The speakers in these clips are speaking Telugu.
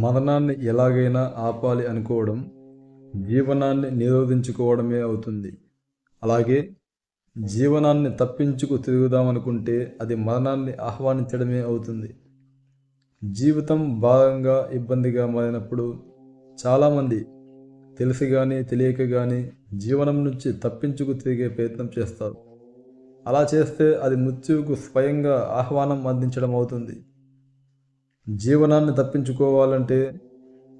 మరణాన్ని ఎలాగైనా ఆపాలి అనుకోవడం జీవనాన్ని నిరోధించుకోవడమే అవుతుంది. అలాగే జీవనాన్ని తప్పించుకు తిరుగుదామనుకుంటే అది మరణాన్ని ఆహ్వానించడమే అవుతుంది. జీవితం భారంగా ఇబ్బందిగా మారినప్పుడు చాలామంది తెలిసి కానీ తెలియక కానీ జీవనం నుంచి తప్పించుకు తిరిగే ప్రయత్నం చేస్తారు. అలా చేస్తే అది మృత్యువుకు స్వయంగా ఆహ్వానం అందించడం అవుతుంది. జీవనాన్ని తప్పించుకోవాలంటే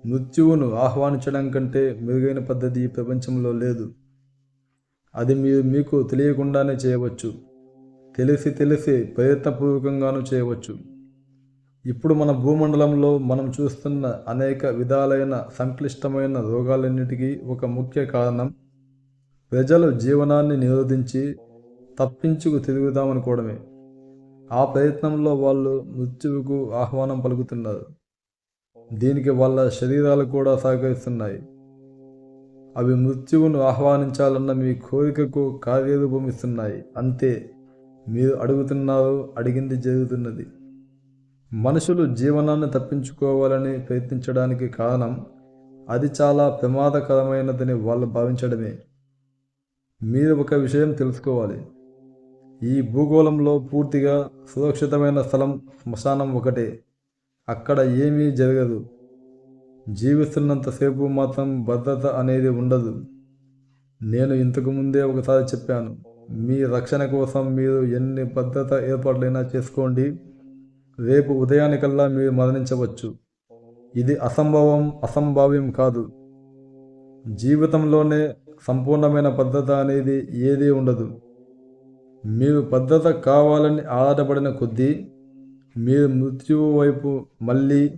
మృత్యువును ఆహ్వానించడం కంటే మెరుగైన పద్ధతి ఈ ప్రపంచంలో లేదు. అది మీరు మీకు తెలియకుండానే చేయవచ్చు. తెలిసి తెలిసి ప్రయత్నపూర్వకంగానూ చేయవచ్చు. ఇప్పుడు మన భూమండలంలో మనం చూస్తున్న అనేక విధాలైన సంక్లిష్టమైన రోగాలన్నిటికీ ఒక ముఖ్య కారణం ప్రజలు జీవనాన్ని నిరోధించి తప్పించుకు తిరుగుదామనుకోవడమే. ఆ ప్రయత్నంలో వాళ్ళు మృత్యువుకు ఆహ్వానం పలుకుతున్నారు. దీనికి వాళ్ళ శరీరాలు కూడా సహకరిస్తున్నాయి. అవి మృత్యువును ఆహ్వానించాలన్న మీ కోరికకు కార్యరూపమిస్తున్నాయి అంతే మీరు అడుగుతున్నారు అడిగింది జరుగుతున్నది. మనుషులు జీవనాన్ని తప్పించుకోవాలని ప్రయత్నించడానికి కారణం అది చాలా ప్రమాదకరమైనదని వాళ్ళు భావించడమే. మీరు ఒక విషయం తెలుసుకోవాలి. ఈ భూగోళంలో పూర్తిగా సురక్షితమైన స్థలం శ్మశానం ఒకటే. అక్కడ ఏమీ జరగదు. జీవిస్తున్నంతసేపు మాత్రం భద్రత అనేది ఉండదు. నేను ఇంతకు ముందే ఒకసారి చెప్పాను మీ రక్షణ కోసం మీరు ఎన్ని భద్రత ఏర్పాట్లైనా చేసుకోండి. రేపు ఉదయానికల్లా మీరు మరణించవచ్చు. ఇది అసంభవం అసంభావ్యం కాదు. జీవితంలోనే సంపూర్ణమైన భద్రత అనేది ఏదీ ఉండదు. మీరు భద్రత కావాలని ఆధారపడిన కొద్దీ మీరు మృత్యువు వైపు మళ్ళీ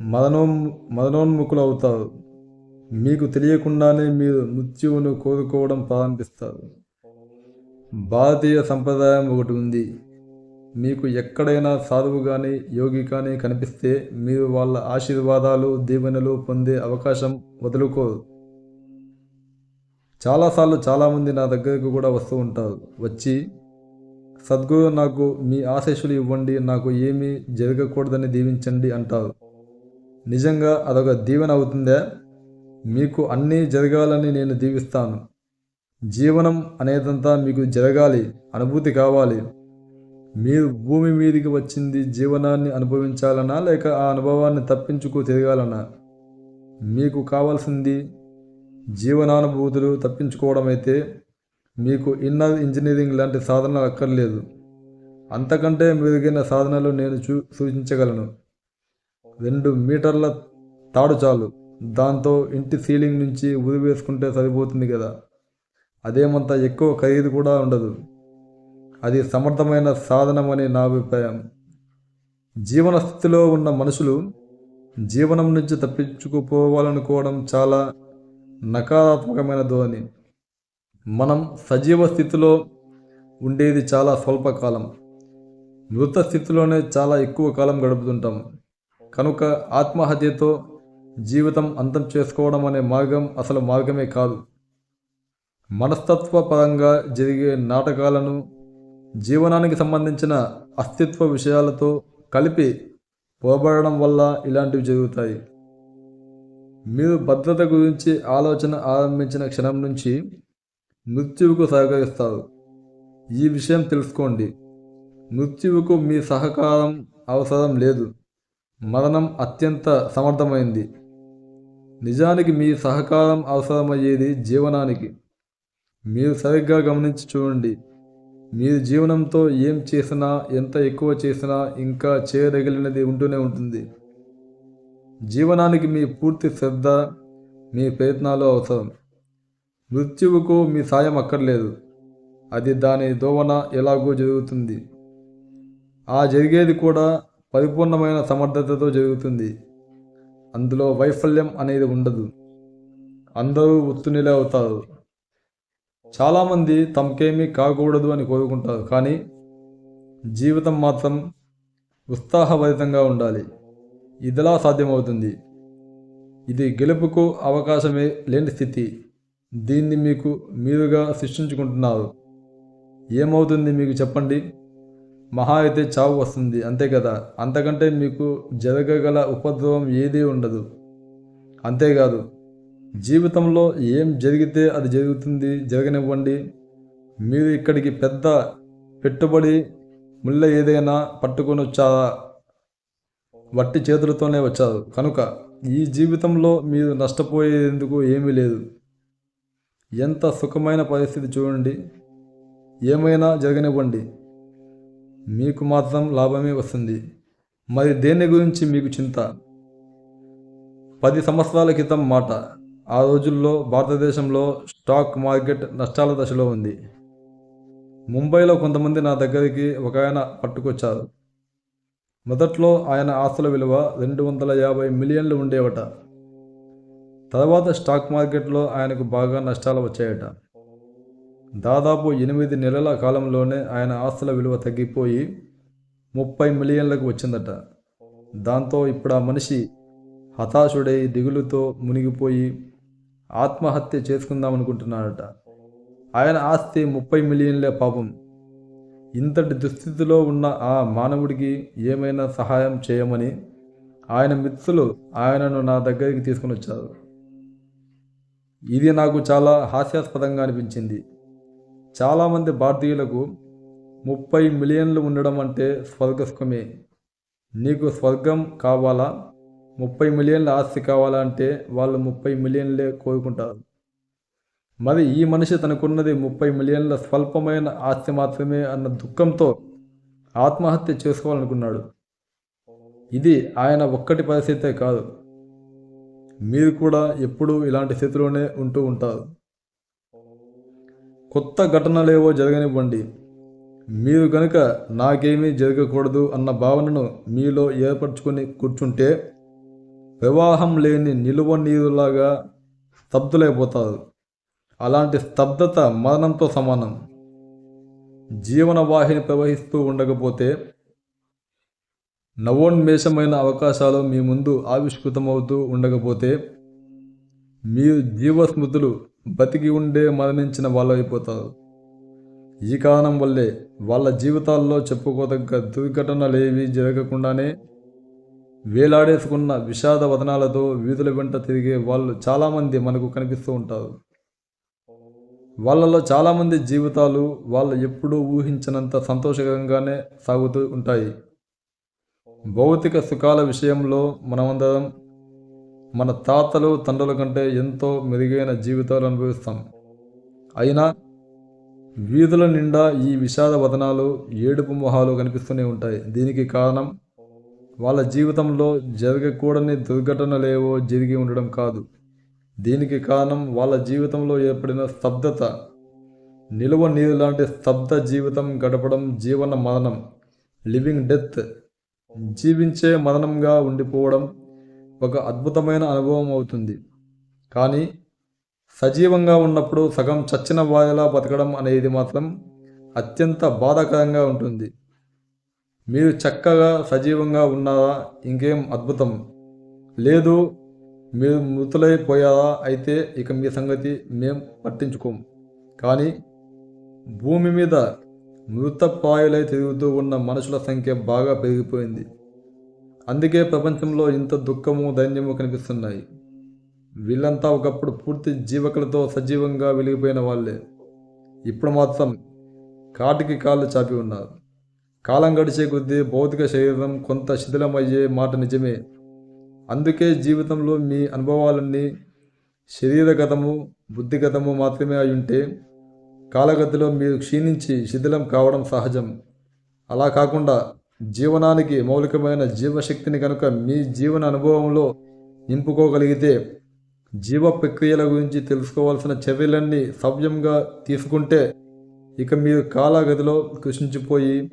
మరణోన్ మరణోన్ముఖులు అవుతారు. మీకు తెలియకుండానే మీరు మృత్యువును కోరుకోవడం ప్రారంభిస్తారు. భారతీయ సంప్రదాయం ఒకటి ఉంది. మీకు ఎక్కడైనా సాధువు కానీ యోగి కానీ కనిపిస్తే మీరు వాళ్ళ ఆశీర్వాదాలు దీవెనలు పొందే అవకాశం వదులుకోరు. చాలాసార్లు చాలామంది నా దగ్గరకు కూడా వస్తూ ఉంటారు. వచ్చి సద్గురు నాకు మీ ఆశీస్సులు ఇవ్వండి నాకు ఏమీ జరగకూడదని దీవించండి అంటారు. నిజంగా అదొక దీవెన అవుతుందా? మీకు అన్నీ జరగాలని నేను దీవిస్తాను. జీవనం అనేదంతా మీకు జరగాలి అనుభూతి కావాలి. మీరు భూమి మీదికి వచ్చింది జీవనాన్ని అనుభవించాలనా లేక ఆ అనుభవాన్ని తప్పించుకు తిరగాలనా? మీకు కావాల్సింది జీవనానుభూతులు తప్పించుకోవడం అయితే మీకు ఇన్నర్ ఇంజనీరింగ్ లాంటి సాధనలు అక్కర్లేదు. అంతకంటే మెరుగైన సాధనలు నేను చూ సూచించగలను. రెండు మీటర్ల తాడు చాలు. దాంతో ఇంటి సీలింగ్ నుంచి ఉరి వేసుకుంటే సరిపోతుంది కదా. అదేమంత ఎక్కువ ఖరీదు కూడా ఉండదు. అది సమర్థమైన సాధనమని నా అభిప్రాయం. జీవన స్థితిలో ఉన్న మనుషులు జీవనం నుంచి తప్పించుకుపోవాలనుకోవడం చాలా నకారాత్మకమైన ధోరణి. మనం సజీవ స్థితిలో ఉండేది చాలా స్వల్పకాలం. మృత స్థితిలోనే చాలా ఎక్కువ కాలం గడుపుతుంటాం. కనుక ఆత్మహత్యతో జీవితం అంతం చేసుకోవడం అనే మార్గం అసలు మార్గమే కాదు. మనస్తత్వ పరంగా జరిగే నాటకాలను జీవనానికి సంబంధించిన అస్తిత్వ విషయాలతో కలిపి పోబడడం వల్ల ఇలాంటివి జరుగుతాయి. మీరు భద్రత గురించి ఆలోచన ఆరంభించిన క్షణం నుంచి మృత్యువుకు సహకరిస్తారు. ఈ విషయం తెలుసుకోండి. మృత్యువుకు మీ సహకారం అవసరం లేదు. మరణం అత్యంత సమర్థమైంది. నిజానికి మీ సహకారం అవసరమయ్యేది జీవనానికి. మీరు సరిగ్గా గమనించి చూడండి. మీరు జీవనంతో ఏం చేసినా ఎంత ఎక్కువ చేసినా ఇంకా చేయదగిలినది ఉంటూనే ఉంటుంది. జీవనానికి మీ పూర్తి శ్రద్ధ మీ ప్రయత్నాలు అవసరం. మృత్యువుకు మీ సాయం అక్కర్లేదు. అది దాని దోవన ఎలాగో జరుగుతుంది. ఆ జరిగేది కూడా పరిపూర్ణమైన సమర్థతతో జరుగుతుంది. అందులో వైఫల్యం అనేది ఉండదు. అందరూ ఉత్తునిలే అవుతారు. చాలామంది తమకేమీ కాకూడదు అని కోరుకుంటారు కానీ జీవితం మాత్రం ఉత్సాహభరితంగా ఉండాలి. ఇదిలా సాధ్యమవుతుంది. ఇది గెలుపుకు అవకాశమే లేని స్థితి. దీన్ని మీకు మీరుగా సృష్టించుకుంటున్నారు. ఏమవుతుంది మీకు చెప్పండి? మహా అయితే చావు వస్తుంది అంతే కదా? అంతకంటే మీకు జరగగల ఉపద్రవం ఏదీ ఉండదు. అంతేకాదు జీవితంలో ఏం జరిగితే అది జరుగుతుంది జరగనివ్వండి. మీరు ఇక్కడికి పెద్ద పెట్టుబడి ముళ్ళ ఏదైనా పట్టుకొని వచ్చారా వట్టి చేతులతోనే వచ్చారు కనుక ఈ జీవితంలో మీరు నష్టపోయేందుకు ఏమీ లేదు. ఎంత సుఖమైన పరిస్థితి చూడండి. ఏమైనా జరగనివ్వండి. మీకు మాత్రం లాభమే వస్తుంది. మరి దేని గురించి మీకు చింత? పది సంవత్సరాల క్రితం మాట. ఆ రోజుల్లో భారతదేశంలో స్టాక్ మార్కెట్ నష్టాల దశలో ఉంది. ముంబైలో కొంతమంది నా దగ్గరికి ఒక ఆయన పట్టుకొచ్చారు. మొదట్లో ఆయన ఆస్తుల విలువ రెండు వందల యాభై మిలియన్లు ఉండేవట. తర్వాత స్టాక్ మార్కెట్లో ఆయనకు బాగా నష్టాలు వచ్చాయట. దాదాపు ఎనిమిది నెలల కాలంలోనే ఆయన ఆస్తుల విలువ తగ్గిపోయి ముప్పై మిలియన్లకు వచ్చిందట. దాంతో ఇప్పుడు ఆ మనిషి హతాశుడై దిగులుతో మునిగిపోయి ఆత్మహత్య చేసుకుందామనుకుంటున్నాడట. ఆయన ఆస్తి ముప్పై మిలియన్లే పాపం. ఇంతటి దుస్థితిలో ఉన్న ఆ మానవుడికి ఏమైనా సహాయం చేయమని ఆయన మిత్రులు ఆయనను నా దగ్గరికి తీసుకుని వచ్చారు. ఇది నాకు చాలా హాస్యాస్పదంగా అనిపించింది. చాలామంది భారతీయులకు ముప్పై మిలియన్లు ఉండడం అంటే స్వర్గస్కమే నీకు స్వర్గం కావాలా? ముప్పై మిలియన్ల ఆస్తి కావాలా అంటే వాళ్ళు ముప్పై మిలియన్లే కోరుకుంటారు. మరి ఈ మనిషి తనకున్నది ముప్పై మిలియన్ల స్వల్పమైన ఆస్తి మాత్రమే అన్న దుఃఖంతో ఆత్మహత్య చేసుకోవాలనుకున్నాడు. ఇది ఆయన ఒక్కటి పరిస్థితే కాదు. మీరు కూడా ఎప్పుడూ ఇలాంటి స్థితిలోనే ఉంటూ ఉంటారు. కొత్త ఘటనలేవో జరగనివ్వండి. మీరు కనుక నాకేమీ జరగకూడదు అన్న భావనను మీలో ఏర్పరచుకొని కూర్చుంటే వివాహం లేని నిలువ నీరులాగా స్తబ్దులైపోతారు. అలాంటి స్తబ్దత మరణంతో సమానం. జీవనవాహిని ప్రవహిస్తూ ఉండకపోతే నవోన్మేషమైన అవకాశాలు మీ ముందు ఆవిష్కృతమవుతూ ఉండకపోతే మీరు జీవస్మృతులు బతికి ఉండే మరణించిన వాళ్ళైపోతారు ఈ కారణం వల్లే వాళ్ళ జీవితాల్లో చెప్పుకోదగ్గ దుర్ఘటనలేవి జరగకుండానే వేలాడేసుకున్న విషాద వదనాలతో వీధుల వెంట తిరిగే వాళ్ళు చాలామంది మనకు కనిపిస్తూ ఉంటారు. వాళ్ళలో చాలామంది జీవితాలు వాళ్ళు ఎప్పుడూ ఊహించినంత సంతోషకరంగానే సాగుతూ ఉంటాయి. భౌతిక సుఖాల విషయంలో మనమందరం మన తాతలు తండ్రుల కంటే ఎంతో మెరుగైన జీవితాలు అనుభవిస్తాం. అయినా వీధుల నిండా ఈ విషాద వదనాలు ఏడుపు మొహాలు కనిపిస్తూనే ఉంటాయి. దీనికి కారణం వాళ్ళ జీవితంలో జరగకూడని దుర్ఘటనలేవో జరిగి ఉండడం కాదు. దీనికి కారణం వాళ్ళ జీవితంలో ఏర్పడిన స్తబ్దత. నిలువ నీరు లాంటి స్తబ్ద జీవితం గడపడం జీవన మరణం లివింగ్ డెత్ జీవించే మరణంగా ఉండిపోవడం ఒక అద్భుతమైన అనుభవం అవుతుంది. కానీ సజీవంగా ఉన్నప్పుడు సగం చచ్చిన వారిలా బతకడం అనేది మాత్రం అత్యంత బాధాకరంగా ఉంటుంది. మీరు చక్కగా సజీవంగా ఉన్నారా? ఇంకేం అద్భుతం. లేదు మీరు మృతులైపోయారా అయితే ఇక మీ సంగతి మేం పట్టించుకోం. కానీ భూమి మీద మృతప్రాయులై తిరుగుతూ ఉన్న మనుషుల సంఖ్య బాగా పెరిగిపోయింది. అందుకే ప్రపంచంలో ఇంత దుఃఖము దైన్యము కనిపిస్తున్నాయి. వీళ్ళంతా ఒకప్పుడు పూర్తి జీవకులతో సజీవంగా వెలిగిపోయిన వాళ్ళే. ఇప్పుడు మాత్రం కాటికి కాళ్ళు చాపి ఉన్నారు. కాలం గడిచే కొద్దీ భౌతిక శరీరం కొంత శిథిలమయ్యే మాట నిజమే. అందుకే జీవితంలో మీ అనుభవాలన్నీ శరీరగతము బుద్ధిగతము మాత్రమే అయి ఉంటే కాలగతిలో మీరు క్షీణించి శిథిలం కావడం సహజం. అలా కాకుండా జీవనానికి మౌలికమైన జీవశక్తిని కనుక మీ జీవన అనుభవంలో నింపుకోగలిగితే జీవ ప్రక్రియల గురించి తెలుసుకోవాల్సిన చర్యలన్నీ సవ్యంగా తీసుకుంటే ఇక మీరు కాలగతిలో కృషించిపోయి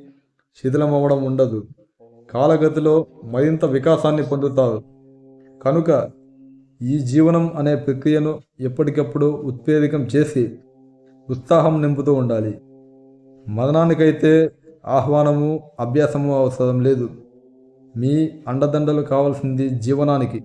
శిథిలమవ్వడం ఉండదు. కాలగతిలో మరింత వికాసాన్ని పొందుతారు. కనుక ఈ జీవనం అనే ప్రక్రియను ఎప్పటికప్పుడు ఉత్పేదికం చేసి ఉత్సాహం నింపుతూ ఉండాలి. మరణానికైతే ఆహ్వానము అభ్యాసము అవసరం లేదు. మీ అండదండలు కావాల్సింది జీవనానికి.